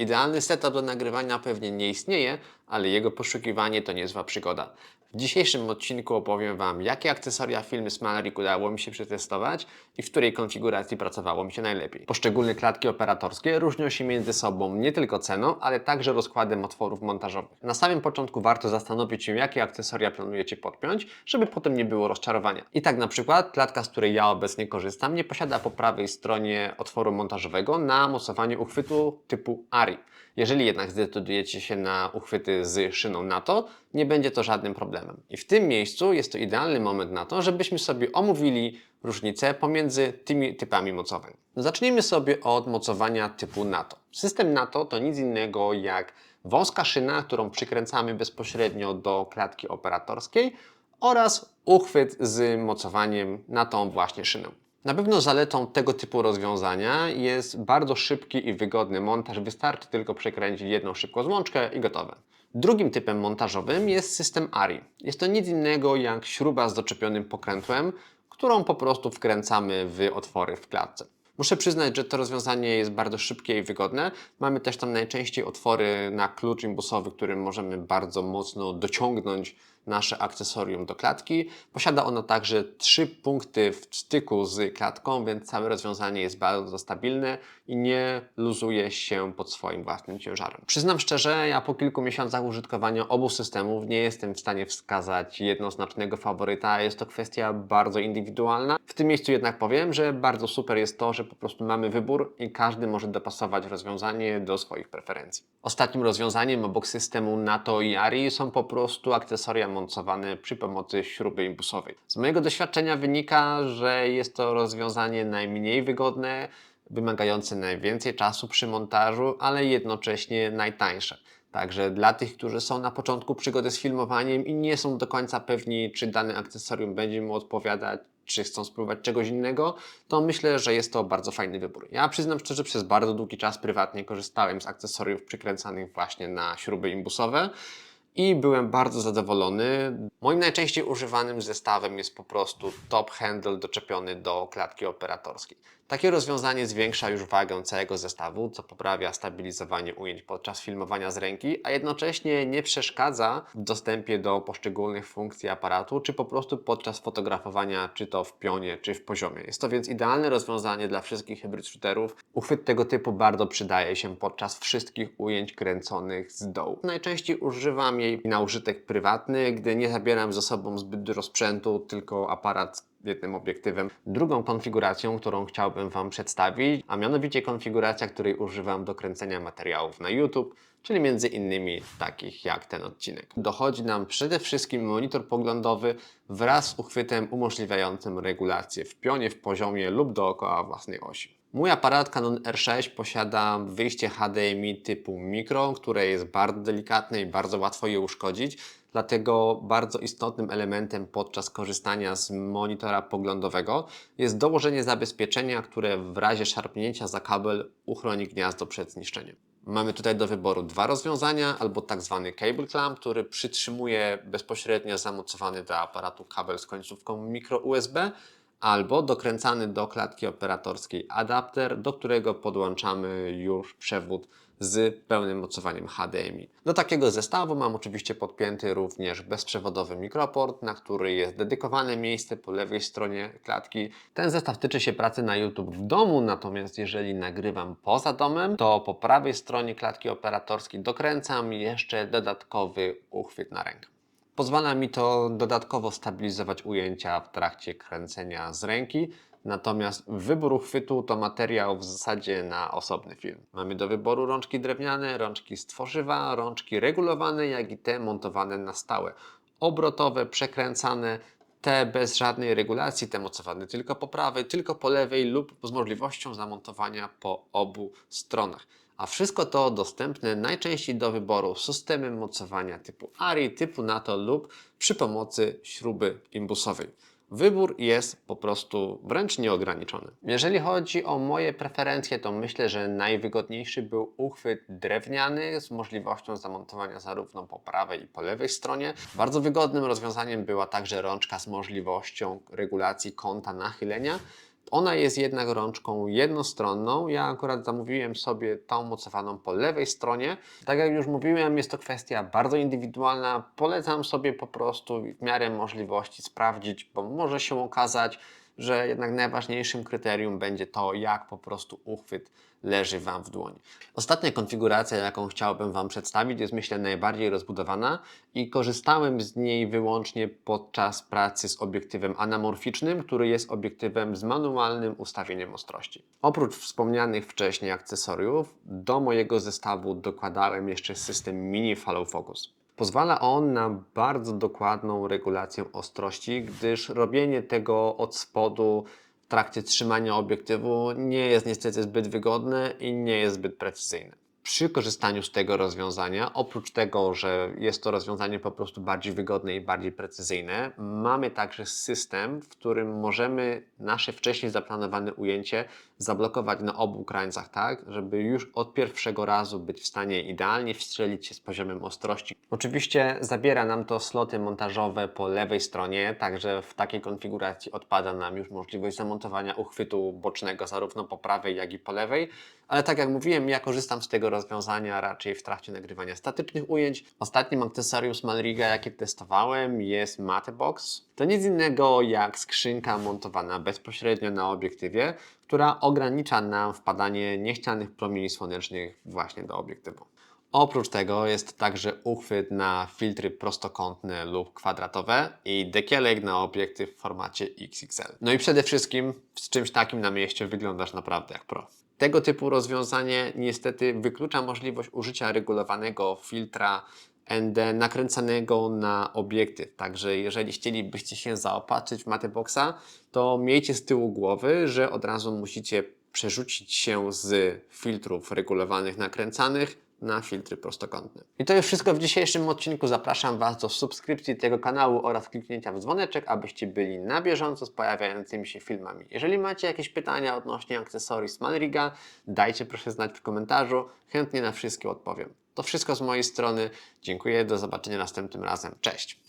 Idealny setup do nagrywania pewnie nie istnieje, ale jego poszukiwanie to niezła przygoda. W dzisiejszym odcinku opowiem Wam, jakie akcesoria filmy Smallerik udało mi się przetestować i w której konfiguracji pracowało mi się najlepiej. Poszczególne klatki operatorskie różnią się między sobą nie tylko ceną, ale także rozkładem otworów montażowych. Na samym początku warto zastanowić się, jakie akcesoria planujecie podpiąć, żeby potem nie było rozczarowania. I tak na przykład klatka, z której ja obecnie korzystam, nie posiada po prawej stronie otworu montażowego na mocowanie uchwytu typu ARI. Jeżeli jednak zdecydujecie się na uchwyty z szyną NATO, nie będzie to żadnym problemem. I w tym miejscu jest to idealny moment na to, żebyśmy sobie omówili różnice pomiędzy tymi typami mocowań. Zacznijmy sobie od mocowania typu NATO. System NATO to nic innego jak wąska szyna, którą przykręcamy bezpośrednio do klatki operatorskiej oraz uchwyt z mocowaniem na tą właśnie szynę. Na pewno zaletą tego typu rozwiązania jest bardzo szybki i wygodny montaż. Wystarczy tylko przekręcić jedną szybką złączkę i gotowe. Drugim typem montażowym jest system ARI. Jest to nic innego jak śruba z doczepionym pokrętłem, którą po prostu wkręcamy w otwory w klatce. Muszę przyznać, że to rozwiązanie jest bardzo szybkie i wygodne. Mamy też tam najczęściej otwory na klucz imbusowy, którym możemy bardzo mocno dociągnąć nasze akcesorium do klatki. Posiada ono także trzy punkty w styku z klatką, więc całe rozwiązanie jest bardzo stabilne i nie luzuje się pod swoim własnym ciężarem. Przyznam szczerze, ja po kilku miesiącach użytkowania obu systemów nie jestem w stanie wskazać jednoznacznego faworyta. Jest to kwestia bardzo indywidualna. W tym miejscu jednak powiem, że bardzo super jest to, że po prostu mamy wybór i każdy może dopasować rozwiązanie do swoich preferencji. Ostatnim rozwiązaniem obok systemu NATO i ARI są po prostu akcesoria montowane przy pomocy śruby imbusowej. Z mojego doświadczenia wynika, że jest to rozwiązanie najmniej wygodne, wymagające najwięcej czasu przy montażu, ale jednocześnie najtańsze. Także dla tych, którzy są na początku przygody z filmowaniem i nie są do końca pewni, czy dane akcesorium będzie mu odpowiadać, czy chcą spróbować czegoś innego, to myślę, że jest to bardzo fajny wybór. Ja przyznam szczerze, przez bardzo długi czas prywatnie korzystałem z akcesoriów przykręcanych właśnie na śruby imbusowe i byłem bardzo zadowolony. Moim najczęściej używanym zestawem jest po prostu top handle doczepiony do klatki operatorskiej. Takie rozwiązanie zwiększa już wagę całego zestawu, co poprawia stabilizowanie ujęć podczas filmowania z ręki, a jednocześnie nie przeszkadza w dostępie do poszczególnych funkcji aparatu, czy po prostu podczas fotografowania, czy to w pionie, czy w poziomie. Jest to więc idealne rozwiązanie dla wszystkich hybrid shooterów. Uchwyt tego typu bardzo przydaje się podczas wszystkich ujęć kręconych z dołu. Najczęściej używam jej na użytek prywatny, gdy nie zabieram ze sobą zbyt dużo sprzętu, tylko aparat jednym obiektywem. Drugą konfiguracją, którą chciałbym Wam przedstawić, a mianowicie konfiguracja, której używam do kręcenia materiałów na YouTube, czyli między innymi takich jak ten odcinek. Dochodzi nam przede wszystkim monitor poglądowy wraz z uchwytem umożliwiającym regulację w pionie, w poziomie lub dookoła własnej osi. Mój aparat Canon R6 posiada wyjście HDMI typu mikro, które jest bardzo delikatne i bardzo łatwo je uszkodzić. Dlatego bardzo istotnym elementem podczas korzystania z monitora poglądowego jest dołożenie zabezpieczenia, które w razie szarpnięcia za kabel uchroni gniazdo przed zniszczeniem. Mamy tutaj do wyboru dwa rozwiązania, albo tak zwany cable clamp, który przytrzymuje bezpośrednio zamocowany do aparatu kabel z końcówką mikro USB, albo dokręcany do klatki operatorskiej adapter, do którego podłączamy już przewód z pełnym mocowaniem HDMI. Do takiego zestawu mam oczywiście podpięty również bezprzewodowy mikroport, na który jest dedykowane miejsce po lewej stronie klatki. Ten zestaw tyczy się pracy na YouTube w domu, natomiast jeżeli nagrywam poza domem, to po prawej stronie klatki operatorskiej dokręcam jeszcze dodatkowy uchwyt na rękę. Pozwala mi to dodatkowo stabilizować ujęcia w trakcie kręcenia z ręki, natomiast wybór uchwytu to materiał w zasadzie na osobny film. Mamy do wyboru rączki drewniane, rączki z tworzywa, rączki regulowane, jak i te montowane na stałe. Obrotowe, przekręcane, te bez żadnej regulacji, te mocowane tylko po prawej, tylko po lewej lub z możliwością zamontowania po obu stronach. A wszystko to dostępne najczęściej do wyboru systemem mocowania typu ARI, typu NATO lub przy pomocy śruby imbusowej. Wybór jest po prostu wręcz nieograniczony. Jeżeli chodzi o moje preferencje, to myślę, że najwygodniejszy był uchwyt drewniany z możliwością zamontowania zarówno po prawej i po lewej stronie. Bardzo wygodnym rozwiązaniem była także rączka z możliwością regulacji kąta nachylenia Ona jest jednak rączką jednostronną. Ja akurat zamówiłem sobie tą mocowaną po lewej stronie. Tak jak już mówiłem, jest to kwestia bardzo indywidualna. Polecam sobie po prostu w miarę możliwości sprawdzić, bo może się okazać, że jednak najważniejszym kryterium będzie to, jak po prostu uchwyt leży Wam w dłoni. Ostatnia konfiguracja, jaką chciałbym Wam przedstawić, jest myślę najbardziej rozbudowana i korzystałem z niej wyłącznie podczas pracy z obiektywem anamorficznym, który jest obiektywem z manualnym ustawieniem ostrości. Oprócz wspomnianych wcześniej akcesoriów, do mojego zestawu dokładałem jeszcze system Mini Follow Focus. Pozwala on na bardzo dokładną regulację ostrości, gdyż robienie tego od spodu w trakcie trzymania obiektywu nie jest niestety zbyt wygodne i nie jest zbyt precyzyjne. Przy korzystaniu z tego rozwiązania, oprócz tego, że jest to rozwiązanie po prostu bardziej wygodne i bardziej precyzyjne, mamy także system, w którym możemy nasze wcześniej zaplanowane ujęcie zablokować na obu krańcach, tak, żeby już od pierwszego razu być w stanie idealnie wstrzelić się z poziomem ostrości. Oczywiście zabiera nam to sloty montażowe po lewej stronie, także w takiej konfiguracji odpada nam już możliwość zamontowania uchwytu bocznego zarówno po prawej, jak i po lewej, ale tak jak mówiłem, ja korzystam z tego rozwiązania raczej w trakcie nagrywania statycznych ujęć. Ostatnim akcesorium z Malriga, jakie testowałem, jest Matebox. To nic innego jak skrzynka montowana bezpośrednio na obiektywie, która ogranicza nam wpadanie niechcianych promieni słonecznych właśnie do obiektywu. Oprócz tego jest także uchwyt na filtry prostokątne lub kwadratowe i dekielek na obiektyw w formacie XXL. No i przede wszystkim z czymś takim na mieście wyglądasz naprawdę jak pro. Tego typu rozwiązanie niestety wyklucza możliwość użycia regulowanego filtra ND nakręcanego na obiektyw. Także jeżeli chcielibyście się zaopatrzyć w Mateboxa, to miejcie z tyłu głowy, że od razu musicie przerzucić się z filtrów regulowanych nakręcanych na filtry prostokątne. I to już wszystko w dzisiejszym odcinku. Zapraszam Was do subskrypcji tego kanału oraz kliknięcia w dzwoneczek, abyście byli na bieżąco z pojawiającymi się filmami. Jeżeli macie jakieś pytania odnośnie akcesorii Smalriga, dajcie proszę znać w komentarzu. Chętnie na wszystkie odpowiem. To wszystko z mojej strony. Dziękuję, do zobaczenia następnym razem. Cześć!